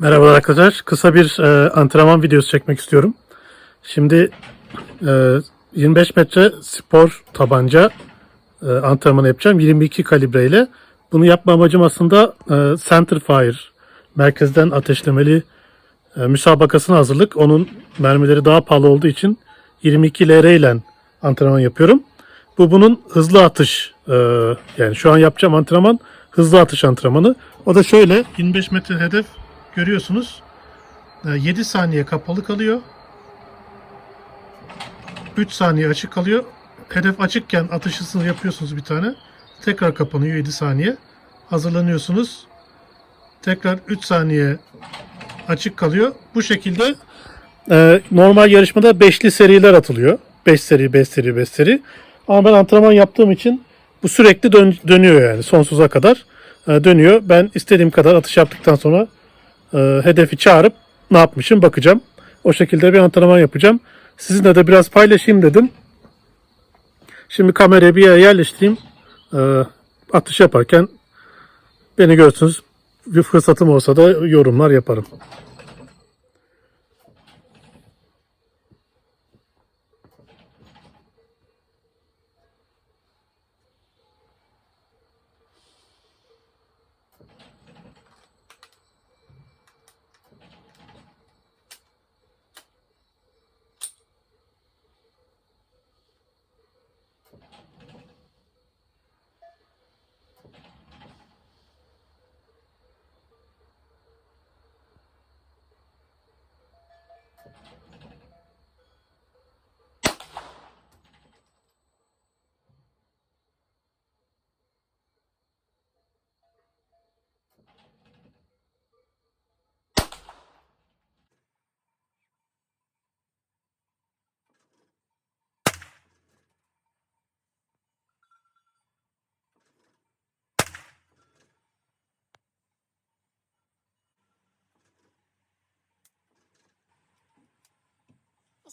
Merhaba arkadaşlar. Kısa bir e, antrenman videosu çekmek istiyorum. Şimdi e, 25 metre spor tabanca e, antrenmanı yapacağım. 22 kalibre ile. Bunu yapma amacım aslında e, center fire, merkezden ateşlemeli e, müsabakasına hazırlık. Onun mermileri daha pahalı olduğu için 22 LR ile antrenman yapıyorum. Bu bunun hızlı atış e, yani şu an yapacağım antrenman hızlı atış antrenmanı. O da şöyle 25 metre hedef görüyorsunuz. E, 7 saniye kapalı kalıyor. 3 saniye açık kalıyor. Hedef açıkken atış yapıyorsunuz bir tane. Tekrar kapanıyor 7 saniye. Hazırlanıyorsunuz. Tekrar 3 saniye açık kalıyor. Bu şekilde e, normal yarışmada beşli seriler atılıyor. 5 seri, 5 seri, 5 seri. Ama ben antrenman yaptığım için bu sürekli dön- dönüyor yani sonsuza kadar e, dönüyor. Ben istediğim kadar atış yaptıktan sonra e, hedefi çağırıp ne yapmışım bakacağım. O şekilde bir antrenman yapacağım. Sizinle de biraz paylaşayım dedim. Şimdi kamerayı bir yere yerleştireyim. E, atış yaparken beni görsünüz. Bir fırsatım olsa da yorumlar yaparım.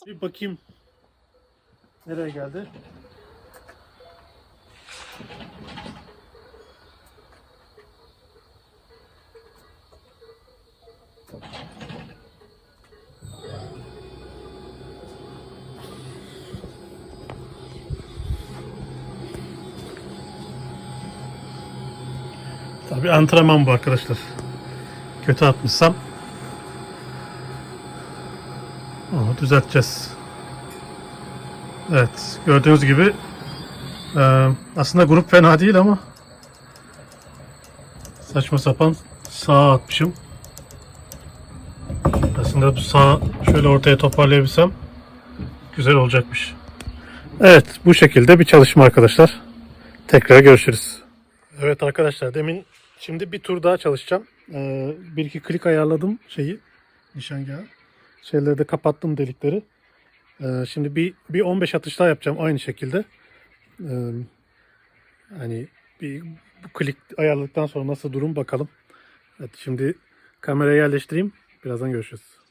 Bir bakayım nereye geldi. Tabii antrenman bu arkadaşlar. Kötü atmışsam onu düzelteceğiz. Evet gördüğünüz gibi e, aslında grup fena değil ama saçma sapan sağa atmışım. Aslında bu sağ şöyle ortaya toparlayabilsem güzel olacakmış. Evet bu şekilde bir çalışma arkadaşlar. Tekrar görüşürüz. Evet arkadaşlar demin şimdi bir tur daha çalışacağım. Ee, bir iki klik ayarladım şeyi nişangahı. Şeyleri de kapattım delikleri. Ee, şimdi bir, bir 15 atış daha yapacağım aynı şekilde. Ee, hani bir bu klik ayarladıktan sonra nasıl durum bakalım. Evet, şimdi kamerayı yerleştireyim. Birazdan görüşürüz.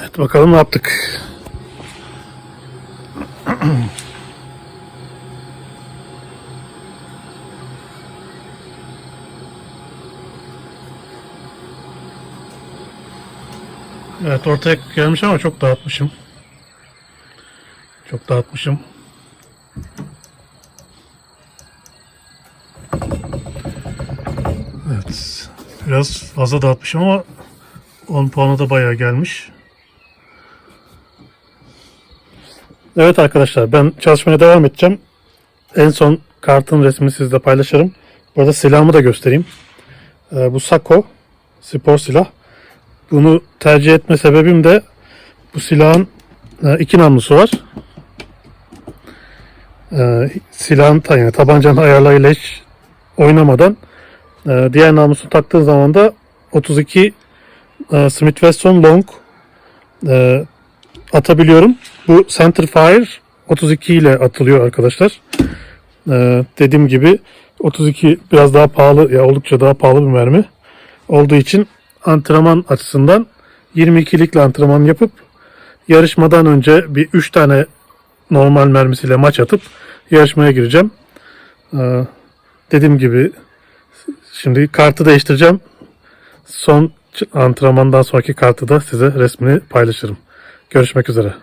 Evet bakalım ne yaptık. Evet ortaya gelmiş ama çok dağıtmışım. Çok dağıtmışım. Evet. Biraz fazla dağıtmışım ama 10 puana da bayağı gelmiş. Evet arkadaşlar ben çalışmaya devam edeceğim. En son kartın resmini sizle paylaşırım. Burada silahımı da göstereyim. Ee, bu Sako spor silah. Bunu tercih etme sebebim de bu silahın e, iki namlusu var. Ee, silahın yani tabancanın ayarlarıyla hiç oynamadan e, diğer namlusunu taktığın zaman da 32 e, Smith Wesson Long e, atabiliyorum. Bu Centerfire 32 ile atılıyor arkadaşlar. Ee, dediğim gibi 32 biraz daha pahalı ya oldukça daha pahalı bir mermi olduğu için antrenman açısından 22'likle antrenman yapıp yarışmadan önce bir 3 tane normal mermisiyle maç atıp yarışmaya gireceğim. Ee, dediğim gibi şimdi kartı değiştireceğim. Son antrenmandan sonraki kartı da size resmini paylaşırım. Görüşmek üzere.